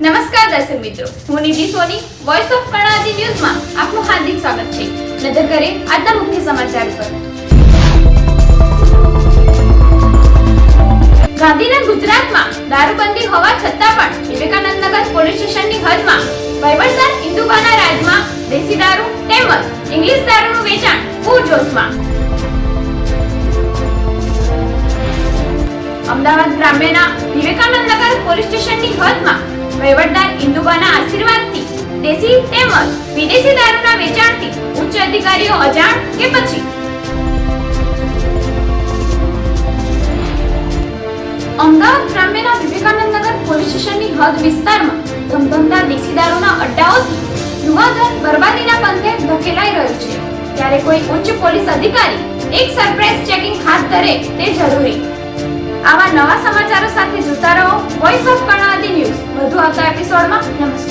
દર્શક મિત્રો, હું નિધિ સોની વોઇસ ઓફ કર્ણાવતી ન્યૂઝમાં આપનું હાર્દિક સ્વાગત છે. નજર કરીએ આજના મુખ્ય સમાચાર પર. ગાંધીનગર ગુજરાતમાં દારૂબંધી હોવા છતાં પણ વિવેકાનંદ નગર પોલીસ સ્ટેશનની હદમાં વહીવટદાર ઇન્દુબાના રાજમાં દેશી દારૂ તેમજ ઇંગ્લિશ દારૂનું વેચાણ પૂરજોશમાં. અમદાવાદ ગ્રામ્યના વિવેકાનંદ ઇન્દુબાના આશીર્વાદથી દેશી તેમજ વિદેશી દારૂના વેચાણથી ઉચ્ચ અધિકારીઓ અજાણ કે પછી? અમદાવાદ ગ્રામ્યના વિવેકાનંદ નગર પોલીસ સ્ટેશનની હદ વિસ્તારમાં ધમધમતા દેશી દારૂના અડ્ડાઓથી યુવાધન બરબાદીના પંથે ધકેલાઈ રહ્યું છે. ત્યારે કોઈ ઉચ્ચ પોલીસ અધિકારી એક સરપ્રાઈઝ ચેકિંગ હાથ ધરે તે જરૂરી. આવા નવા સમાચારો સાથે જોતા રહો વોઇસ ઓફ વધુ આવતા એપિસોડમાં નમસ્કાર